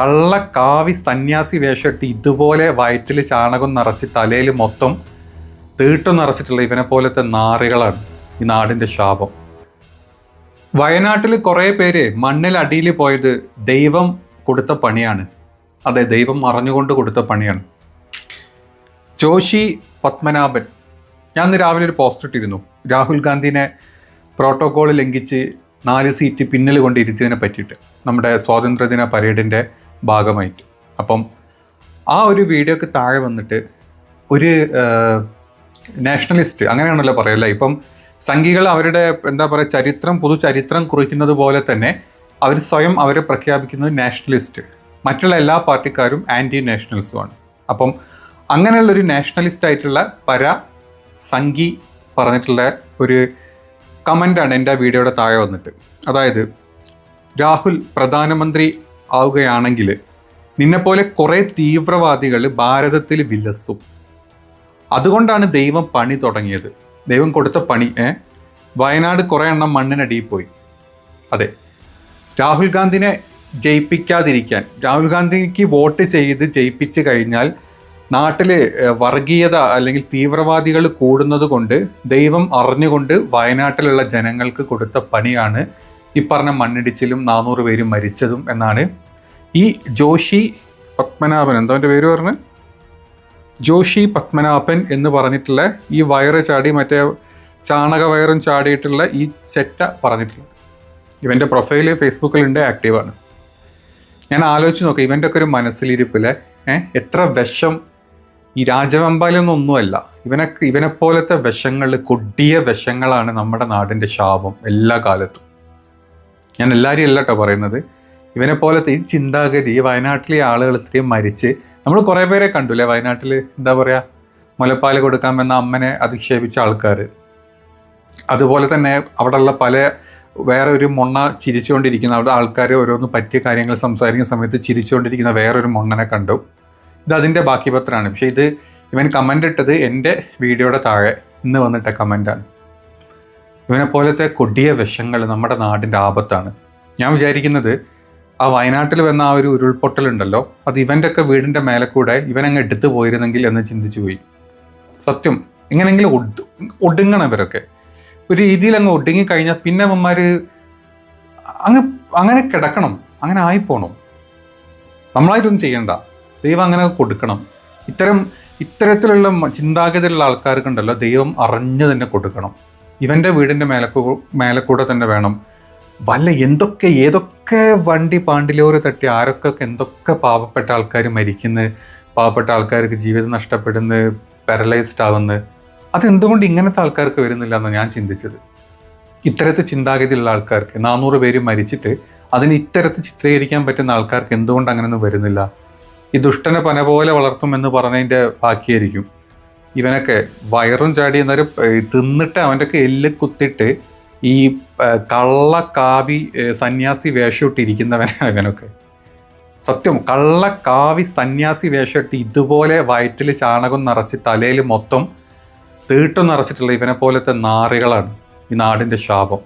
കള്ള കാവി സന്യാസി വേഷമിട്ട് ഇതുപോലെ വയറ്റിൽ ചാണകം നിറച്ച് തലയിൽ മൊത്തം തീട്ടം നിറച്ചിട്ടുള്ള ഇവനെ പോലത്തെ നാറികളാണ് ഈ നാടിന്റെ ശാപം. വയനാട്ടിൽ കുറേ പേര് മണ്ണിലടിയിൽ പോയത് ദൈവം കൊടുത്ത പണിയാണ്. അതെ ദൈവം അറിഞ്ഞുകൊണ്ട് കൊടുത്ത പണിയാണ്. ജോഷി പത്മനാഭൻ. ഞാൻ ഇന്ന് രാവിലെ ഒരു പോസ്റ്റ് ഇട്ടിരുന്നു. രാഹുൽ ഗാന്ധിനെ പ്രോട്ടോകോൾ ലംഘിച്ച് നാല് സീറ്റ് പിന്നിൽ കൊണ്ടിരുത്തിയതിനെ പറ്റിയിട്ട്. നമ്മുടെ സ്വാതന്ത്ര്യദിന പരേഡിന്റെ ഭാഗമായിട്ട്. അപ്പം ആ ഒരു വീഡിയോക്ക് താഴെ വന്നിട്ട് ഒരു നാഷണലിസ്റ്റ് അങ്ങനെയാണല്ലോ പറയല്ല? ഇപ്പം സംഘികൾ അവരുടെ എന്താ പറയുക ചരിത്രം പൊതു ചരിത്രം കുറിക്കുന്നത് പോലെ തന്നെ അവർ സ്വയം അവരെ പ്രഖ്യാപിക്കുന്നത് നാഷണലിസ്റ്റ്. മറ്റുള്ള എല്ലാ പാർട്ടിക്കാരും ആന്റി നാഷണലിസ്റ്റുമാണ് അപ്പം അങ്ങനെയുള്ളൊരു നാഷണലിസ്റ്റ് ആയിട്ടുള്ള പര സംഘി പറഞ്ഞിട്ടുള്ള ഒരു കമന്റാണ് എന്റെ വീഡിയോയുടെ താഴെ വന്നിട്ട്. അതായത് രാഹുൽ പ്രധാനമന്ത്രി ആവുകയാണെങ്കിൽ നിന്നെപ്പോലെ കുറേ തീവ്രവാദികൾ ഭാരതത്തിൽ വിലസും. അതുകൊണ്ടാണ് ദൈവം പണി തുടങ്ങിയത്. ദൈവം കൊടുത്ത പണി ഏ? വയനാട് കുറേ എണ്ണം മണ്ണിനടിയിൽ പോയി. അതെ. രാഹുൽ ഗാന്ധിനെ ജയിപ്പിക്കാതിരിക്കാൻ രാഹുൽ ഗാന്ധിക്ക് വോട്ട് ചെയ്ത് ജയിപ്പിച്ച് കഴിഞ്ഞാൽ നാട്ടിൽ വർഗീയത അല്ലെങ്കിൽ തീവ്രവാദികൾ കൂടുന്നത് കൊണ്ട് ദൈവം അറിഞ്ഞുകൊണ്ട് വയനാട്ടിലുള്ള ജനങ്ങൾക്ക് കൊടുത്ത പണിയാണ് ഈ പറഞ്ഞ മണ്ണിടിച്ചിലും നാനൂറ് പേരും മരിച്ചതും എന്നാണ് ഈ ജോഷി പത്മനാഭൻ. എന്തോ എന്റെ പേര് പറഞ്ഞ്? ജോഷി പത്മനാഭൻ എന്ന് പറഞ്ഞിട്ടുള്ള ഈ വയറ് ചാടി മറ്റേ ചാണക വയറും ചാടിയിട്ടുള്ള ഈ ചെറ്റ പറഞ്ഞിട്ടുള്ളത്. ഇവന്റെ പ്രൊഫൈൽ ഫേസ്ബുക്കിലുണ്ട് ആക്റ്റീവാണ് ഞാൻ ആലോചിച്ച് നോക്കാം ഇവന്റെ ഒക്കെ ഒരു മനസ്സിലിരിപ്പിലെ എത്ര വിഷം. ഈ രാജവെമ്പാലൊന്നൊന്നുമല്ല ഇവനെ പോലത്തെ വിഷങ്ങൾ കൊടിയ വിഷങ്ങളാണ് നമ്മുടെ നാടിന്റെ ശാപം എല്ലാ കാലത്തും. ഞാൻ എല്ലാവരെയും അല്ല കേട്ടോ പറയുന്നത്. ഇവനെ പോലത്തെ ഈ ചിന്താഗതി വയനാട്ടിലെ ആളുകൾ ഇത്രയും മരിച്ച് നമ്മൾ കുറേ പേരെ കണ്ടു അല്ലേ വയനാട്ടിൽ എന്താ പറയുക മുലപ്പാൽ കൊടുക്കാൻ വന്ന അമ്മനെ അധിക്ഷേപിച്ച ആൾക്കാർ അതുപോലെ തന്നെ അവിടെയുള്ള പല വേറെ ഒരു മൊണ്ണ ചിരിച്ചുകൊണ്ടിരിക്കുന്ന അവിടെ ആൾക്കാർ ഓരോന്ന് പറ്റിയ കാര്യങ്ങൾ സംസാരിക്കുന്ന സമയത്ത് ചിരിച്ചുകൊണ്ടിരിക്കുന്ന വേറൊരു മൊണ്ണനെ കണ്ടു. ഇത് അതിന്റെ ബാക്കി പത്രമാണ്. പക്ഷേ ഇത് ഇവൻ കമന്റ് ഇട്ടത് എന്റെ വീഡിയോയുടെ താഴെ ഇന്ന് വന്നിട്ട കമന്റാണ് ഇവനെ പോലത്തെ കൊടിയ വിഷങ്ങൾ നമ്മുടെ നാടിന്റെ ആപത്താണ്. ഞാൻ വിചാരിക്കുന്നത് ആ വയനാട്ടിൽ വന്ന ആ ഒരു ഉരുൾപൊട്ടലുണ്ടല്ലോ അത് ഇവന്റെ ഒക്കെ വീടിന്റെ മേലെ കൂടെ ഇവനങ്ങ് എടുത്തു പോയിരുന്നെങ്കിൽ എന്ന് ചിന്തിച്ചു പോയി. സത്യം എങ്ങനെയെങ്കിലും ഒട് ഒടുങ്ങണം ഇവരൊക്കെ. ഒരു രീതിയിൽ അങ്ങ് ഒടുങ്ങിക്കഴിഞ്ഞാൽ പിന്നെ അവന്മാർ അങ്ങ് അങ്ങനെ കിടക്കണം അങ്ങനെ ആയിപ്പോണം. നമ്മളായിട്ടൊന്നും ചെയ്യണ്ട. ദൈവം അങ്ങനെ കൊടുക്കണം. ഇത്തരം ഇത്തരത്തിലുള്ള ചിന്താഗതിയിലുള്ള ആൾക്കാർക്കുണ്ടല്ലോ ദൈവം അറിഞ്ഞു തന്നെ കൊടുക്കണം. ഇവന്റെ വീടിന്റെ മേലക്കൂ മേലക്കൂടെ തന്നെ വേണം. വല്ല എന്തൊക്കെ ഏതൊക്കെ വണ്ടി പാണ്ടിലോറ് തട്ടി ആരൊക്കെ എന്തൊക്കെ പാവപ്പെട്ട ആൾക്കാർ മരിക്കുന്നു പാവപ്പെട്ട ആൾക്കാർക്ക് ജീവിതം നഷ്ടപ്പെടുന്നു പാരലൈസ്ഡ് ആവുന്നു അതെന്തുകൊണ്ട് ഇങ്ങനത്തെ ആൾക്കാർക്ക് വരുന്നില്ല എന്നാണ് ഞാൻ ചിന്തിച്ചത്. ഇത്തരത്തിൽ ചിന്താഗതിയുള്ള ആൾക്കാർക്ക് നാനൂറ് പേര് മരിച്ചിട്ട് അതിന് ഇത്തരത്തിൽ ചിത്രീകരിക്കാൻ പറ്റുന്ന ആൾക്കാർക്ക് എന്തുകൊണ്ട് അങ്ങനെയൊന്നും വരുന്നില്ല? ഈ ദുഷ്ടനെ പന പോലെ വളർത്തും എന്ന് പറഞ്ഞതിന്റെ ബാക്കിയായിരിക്കും. ഇവനൊക്കെ വയറും ചാടി എന്നൊരു തിന്നിട്ട് അവന്റെ ഒക്കെ എല്ല് കുത്തിട്ട് ഈ കള്ള കാവി സന്യാസി വേഷമിട്ടിരിക്കുന്നവനാ ഇവനൊക്കെ. സത്യം കള്ള കാവി സന്യാസി വേഷമിട്ട് ഇതുപോലെ വയറ്റിൽ ചാണകം നിറച്ച് തലയിൽ മൊത്തം തീട്ടം നിറച്ചിട്ടുള്ള ഇവനെ പോലത്തെ നാറികളാണ് ഈ നാടിന്റെ ശാപം.